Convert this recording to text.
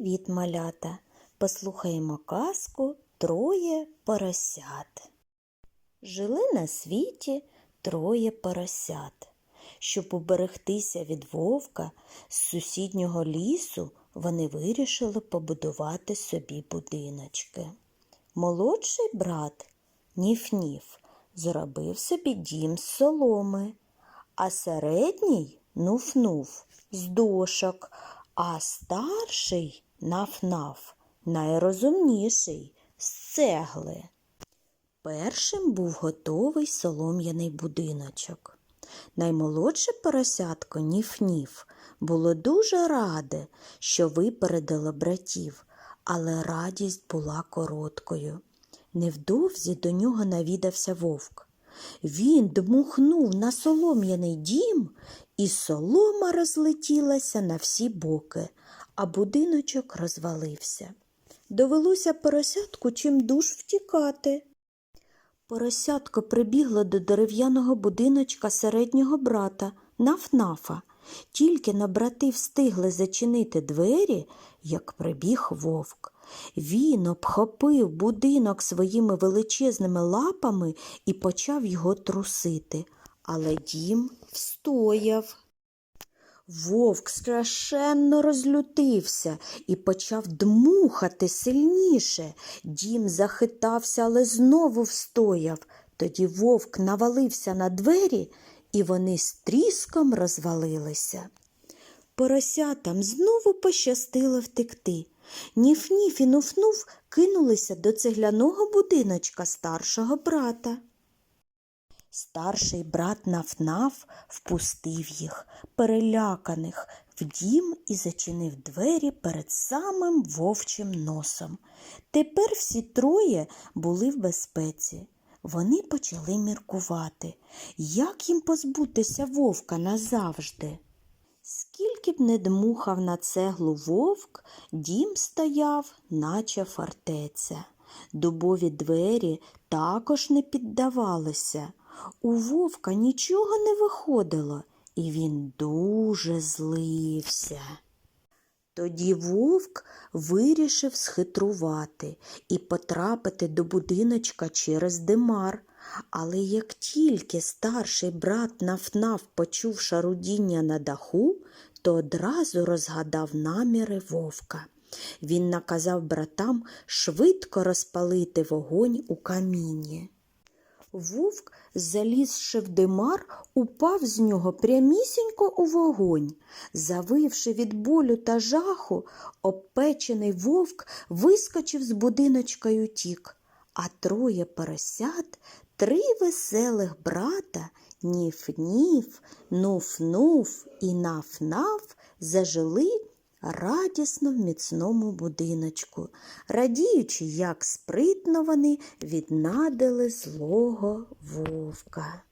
Привіт, малята! Послухаємо казку Троє поросят. Жили на світі троє поросят. Щоб уберегтися від вовка, з сусіднього лісу вони вирішили побудувати собі будиночки. Молодший брат Ніф-Ніф зробив собі дім з соломи, а середній Нуф-Нуф з дошок, а старший Наф-Наф найрозумніший з цегли. Першим був готовий солом'яний будиночок. Наймолодше поросятко Ніф-Ніф було дуже раде, що випередило братів, але радість була короткою. Невдовзі до нього навідався вовк. Він дмухнув на солом'яний дім, і солома розлетілася на всі боки, а будиночок розвалився. Довелося поросятку чим душ втікати. Поросятко прибігло до дерев'яного будиночка середнього брата Наф-Нафа. Тільки на брати встигли зачинити двері, як прибіг вовк. Він обхопив будинок своїми величезними лапами і почав його трусити. Але дім встояв. Вовк страшенно розлютився і почав дмухати сильніше. Дім захитався, але знову встояв. Тоді вовк навалився на двері, і вони з тріском розвалилися. Поросятам знову пощастило втекти. Ніф-ніф і нуф-нуф кинулися до цегляного будиночка старшого брата. Старший брат Наф-Наф впустив їх, переляканих, в дім і зачинив двері перед самим вовчим носом. Тепер всі троє були в безпеці. Вони почали міркувати, як їм позбутися вовка назавжди. Скільки б не дмухав на цеглу вовк, дім стояв, наче фортеця. Дубові двері також не піддавалися. У вовка нічого не виходило, і він дуже злився. Тоді вовк вирішив схитрувати і потрапити до будиночка через димар. Але як тільки старший брат Нафнаф почув шарудіння на даху, то одразу розгадав наміри вовка. Він наказав братам швидко розпалити вогонь у каміні. Вовк, залізши в димар, упав з нього прямісінько у вогонь. Завивши від болю та жаху, обпечений вовк вискочив з будиночка й утік, а троє поросят, три веселих брата, ніф-ніф, нуф-нуф і наф-наф зажили радісно в міцному будиночку, радіючи, як спритно вони віднадили злого вовка.